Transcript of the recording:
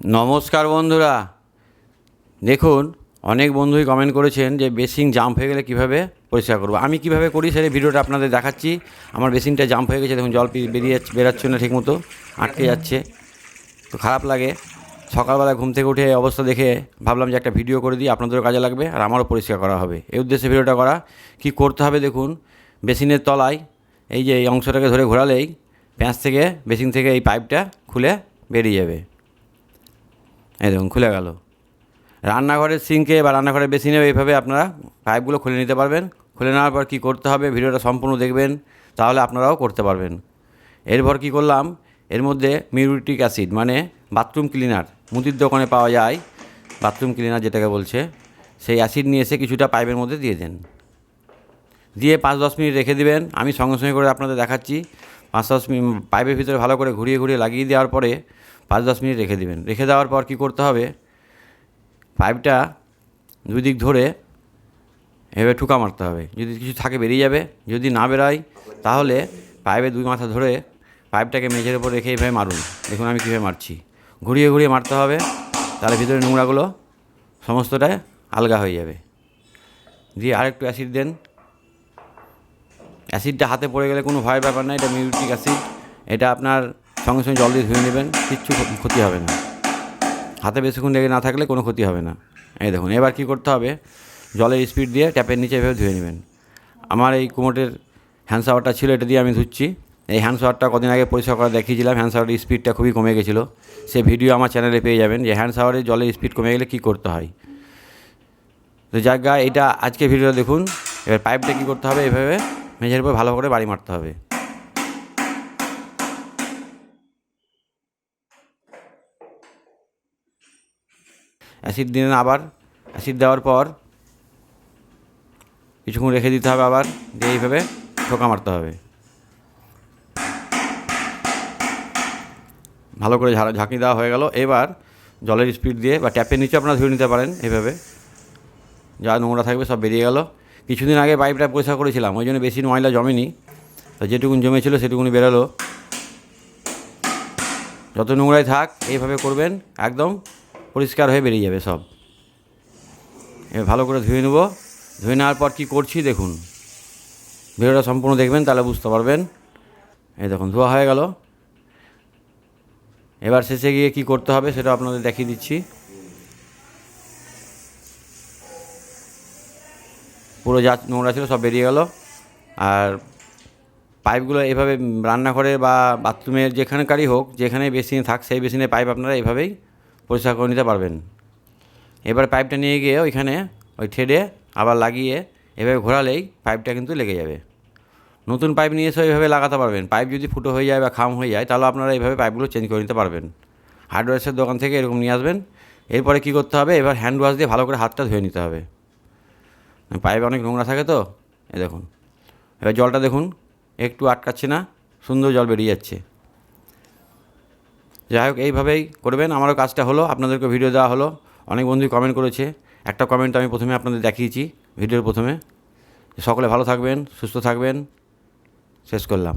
নমস্কার বন্ধুরা। দেখুন, অনেক বন্ধুই কমেন্ট করেছেন যে বেসিং জাম্প হয়ে গেলে কীভাবে পরিষ্কার করব। আমি কীভাবে করি সেটা ভিডিওটা আপনাদের দেখাচ্ছি। আমার বেসিংটা জাম্প হয়ে গেছে, দেখুন, জল বেরিয়ে যাচ্ছে, বেরাচ্ছে না ঠিকমতো, আটকে যাচ্ছে। তো খারাপ লাগে। সকালবেলা ঘুম থেকে উঠে অবস্থা দেখে ভাবলাম যে একটা ভিডিও করে দিই, আপনাদেরও কাজে লাগবে আর আমারও পরিষ্কার করা হবে। এই উদ্দেশ্যে ভিডিওটা করা। কি করতে হবে দেখুন, বেসিনের তলায় এই যে এই অংশটাকে ধরে ঘোরালেই প্যাঁচ থেকে, বেসিন থেকে এই পাইপটা খুলে বেরিয়ে যাবে। এই দেখুন, খুলে গেল। রান্নাঘরের সিঙ্কে বা রান্নাঘরের বেসিনে এইভাবে আপনারা পাইপগুলো খুলে নিতে পারবেন। খুলে নেওয়ার পর কী করতে হবে ভিডিওটা সম্পূর্ণ দেখবেন, তাহলে আপনারাও করতে পারবেন। এরপর কী করলাম, এর মধ্যে মিউরিটিক অ্যাসিড মানে বাথরুম ক্লিনার, মুদির দোকানে পাওয়া যায়, বাথরুম ক্লিনার যেটাকে বলছে, সেই অ্যাসিড নিয়ে এসে কিছুটা পাইপের মধ্যে দিয়ে দেন। দিয়ে পাঁচ দশ মিনিট রেখে দিবেন। আমি সঙ্গে সঙ্গে করে আপনাদের দেখাচ্ছি। পাঁচ দশ মিনিট, পাইপের ভিতরে ভালো করে ঘুরিয়ে ঘুরিয়ে লাগিয়ে দেওয়ার পরে পাঁচ দশ মিনিট রেখে দেবেন। রেখে দেওয়ার পর কী করতে হবে? পাইপটা দুই দিক ধরে এভাবে ঠুকা মারতে হবে। যদি কিছু থাকে বেরিয়ে যাবে, যদি না বেরোয়, তাহলে পাইপে দুই মাথা ধরে পাইপটাকে মেঝের উপর রেখে এইভাবে মারুন। দেখুন আমি কীভাবে মারছি। ঘুরিয়ে ঘুরিয়ে মারতে হবে, তাহলে ভিতরে নোংরাগুলো সমস্তটাই আলগা হয়ে যাবে। দিয়ে আরেকটু অ্যাসিড দেন। অ্যাসিডটা হাতে পড়ে গেলে কোনো ভয়ের ব্যাপার না, এটা মিউরিটিক অ্যাসিড। এটা আপনার সঙ্গে সঙ্গে জল দিয়ে ধুয়ে নেবেন, কিচ্ছু ক্ষতি হবে না। হাতে বেশিক্ষণ লেগে না থাকলে কোনো ক্ষতি হবে না। এই দেখুন, এবার কী করতে হবে? জলের স্পিড দিয়ে ট্যাপের নিচে এভাবে ধুয়ে নেবেন। আমার এই কুমোটের হ্যান্ড শাওয়ারটা ছিল, এটা দিয়ে আমি ধুচ্ছি। এই হ্যান্ড শাওয়ারটা কদিন আগে পরিষ্কার করা দেখিয়েছিলাম হ্যান্ড শাওয়ারের স্পিডটা খুবই কমে গেছিল। সে ভিডিও আমার চ্যানেলে পেয়ে যাবেন যে হ্যান্ড শাওয়ারে জলের স্পিড কমে গেলে কী করতে হয়। তো জায়গা এটা আজকে ভিডিওটা দেখুন। এবার পাইপটা কী করতে হবে? এভাবে মেঝের উপর ভালো করে বাড়ি মারতে হবে। অ্যাসিড দিলেন আবার, অ্যাসিড দেওয়ার পর কিছুক্ষণ রেখে দিতে হবে আবার, দিয়ে এইভাবে ঠোকা মারতে হবে। ভালো করে ঝাড়া, ঝাঁকি দেওয়া হয়ে গেল। এবার জলের স্পিড দিয়ে বা ট্যাপের নিচে আপনারা ধুয়ে নিতে পারেন এইভাবে। যা নোংরা থাকবে সব বেরিয়ে গেল। কিছুদিন আগে পাইপটা পরিষ্কার করেছিলাম, ওই জন্য বেশি ময়লা জমেনি। তো যেটুকুন জমেছিল সেটুকুনি বেরোলো। যত নোংরাই থাক, এইভাবে করবেন, একদম পরিষ্কার হয়ে বেরিয়ে যাবে সব। এবার ভালো করে ধুয়ে নেব। ধুয়ে নেওয়ার পর কী করছি দেখুন। ভিডিওটা সম্পূর্ণ দেখবেন, তাহলে বুঝতে পারবেন। এই দেখুন, ধোয়া হয়ে গেল। এবার শেষে গিয়ে কি করতে হবে সেটা আপনাদের দেখিয়ে দিচ্ছি। পুরো যা নোংরা ছিল সব বেরিয়ে গেল। আর পাইপগুলো এভাবে রান্নাঘরে বা বাথরুমের যেখানকারই হোক যেখানে বেসিনে থাক, সেই বেসিনে পাইপ আপনারা এভাবেই পরিষ্কার করে নিতে পারবেন। এবার পাইপটা নিয়ে গিয়ে ওইখানে ওই থ্রেডে আবার লাগিয়ে এভাবে ঘোরালেই পাইপটা কিন্তু লেগে যাবে। নতুন পাইপ নিয়ে এসে এইভাবে লাগাতে পারবেন। পাইপ যদি ফুটো হয়ে যায় বা খাম হয়ে যায়, তাহলে আপনারা এইভাবে পাইপগুলো চেঞ্জ করে নিতে পারবেন। হার্ডওয়্যার্সের দোকান থেকে এরকম নিয়ে আসবেন। এরপরে কী করতে হবে? এবার হ্যান্ড ওয়াশ দিয়ে ভালো করে হাতটা ধুয়ে নিতে হবে। পাইপে অনেক নোংরা থাকে তো এ দেখুন। এবার জলটা দেখুন, একটু আটকাচ্ছে না, সুন্দর জল বেরিয়ে যাচ্ছে। যাই হোক, এইভাবেই করবেন। আমারও কাজটা হলো আপনাদেরকে ভিডিও দেওয়া হলো। অনেক বন্ধুই কমেন্ট করেছে। একটা কমেন্ট আমি প্রথমে আপনাদের দেখিয়েছি ভিডিওর প্রথমে। সকলে ভালো থাকবেন, সুস্থ থাকবেন। শেষ করলাম।